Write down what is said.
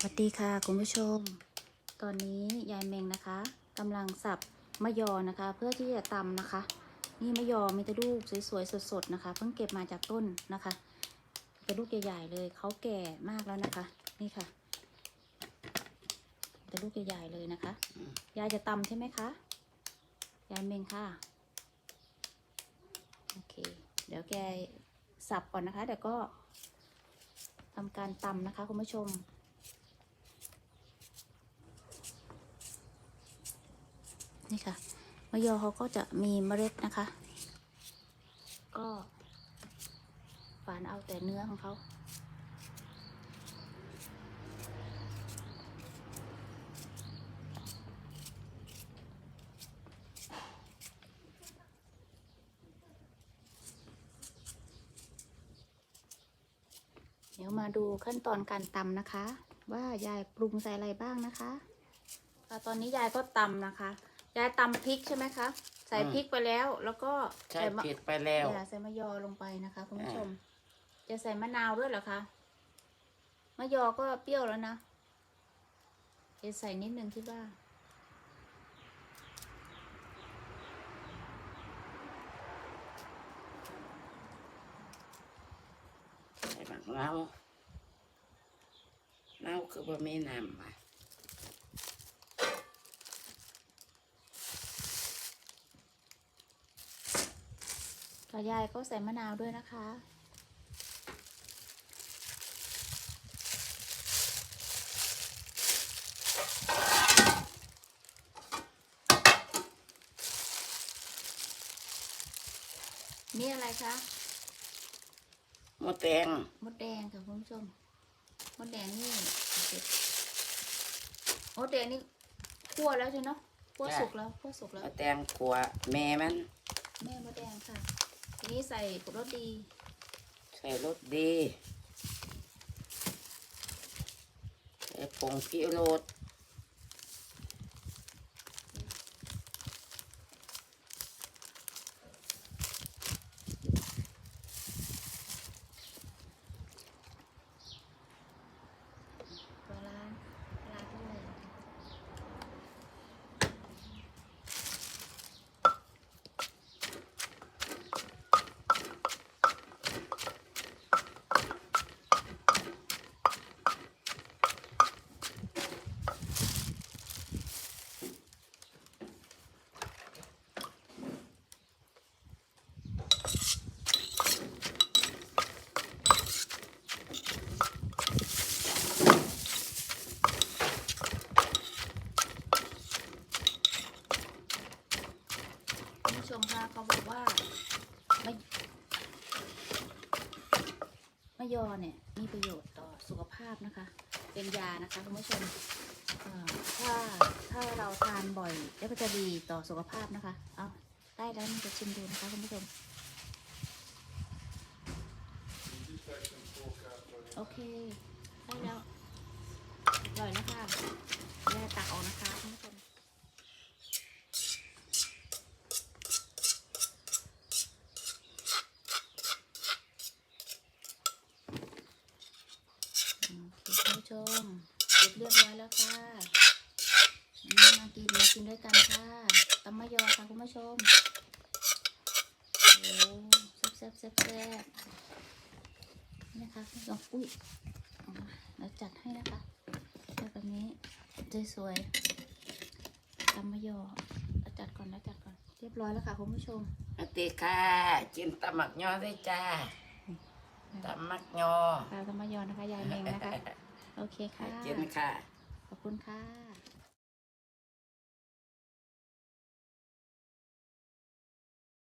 สวัสดีค่ะคุณผู้ชม ตอนนี้ยายเมงนะคะกำลังสับมะยอนะคะ เพื่อที่จะตำนะคะ นี่มะยอมีแต่ลูกสวยๆสดๆนะคะ เพิ่งเก็บมาจากต้นนะคะเป็นลูกใหญ่ๆเลยเขาแก่มากแล้วนะคะ นี่ค่ะแต่ลูกใหญ่ๆเลยนะคะ ยายจะตำใช่ไหมคะยายเมงค่ะโอเค เดี๋ยวแกสับก่อนนะคะเดี๋ยวก็ทำการตำนะคะคุณผู้ชม นี่ค่ะมะยอเขาก็จะมีเมล็ดนะคะ ก็ฝานเอาแต่เนื้อของเขาเดี๋ยวมาดูขั้นตอนการตำนะคะ ว่ายายปรุงใส่อะไรบ้างนะคะอ่ตอนนี้ยายก็ตำนะคะ ยายตำพริกใช่ไหมคะ ใส่อืมพริกไปแล้ว แล้วก็ใช่ใส่มะผิดไปแล้ว อย่าใส่มะยอลงไปนะคะ คุณผู้อ่าชม จะใส่มะนาวด้วยเหรอคะมะยอก็เปรี้ยวแล้วนะจะใส่นิดนึงคิดว่า ใส่บักเน่าเน่าคือบ่มีน้ำมา แล้วยายก็ใส่มะนาวด้วยนะคะ นี่อะไรคะ หมดแดงมดแดงค่ะคุณผู้ชม มดแดงนี่เด็ดมดแดงนี่คั่วแล้วใช่เนาะคั่วสุกแล้วคั่วสุกหแล้ว มดแดงขัวแม่มัน แม่มดแดงค่ะ ทีนี้ใส่รสดี ใส่รสดีใส่ผงพิโรด ปลาร้าปลาร้าด้วย คุณผู้ชมคะเขาบอกว่ามะมะ ยอเนี่ยมีประโยชน์ต่อสุขภาพนะคะ เป็นยานะคะคุณผู้ชมถ้าถ้าเราทานบ่อยแล้วก็จะดีต่อสุขภาพนะคะ เอาได้แล้วมันจะชิมดูนะคะคุณผู้ชม โอเค ได้แล้วอร่อยนะคะแม่ตักออกนะคะคุณผู้ชม อืม คุณผู้ชมเสร็จเรียบร้อยแล้วค่ะอืมมากินมากินด้วยกันค่ะตำมะยอค่ะคุณผู้ชมโอ้แซ่บแซ่บแซ่บแซ่บนี่นะคะคุณผู้ชมอุ้ยเอามาเดี๋ยวจัดให้นะคะแบบนี้สวยๆตำมะยอเอาจัดก่อนนะจัดก่อน เรียบร้อยแล้วค่ะคุณผู้ชมสวัสดีค่ะกินตำหมักยอด้วยจ้าตำหมักยอปลาตำมะยอนะคะยายเมงนะคะ โอเคค่ะกินค่ะ ขอบคุณค่ะ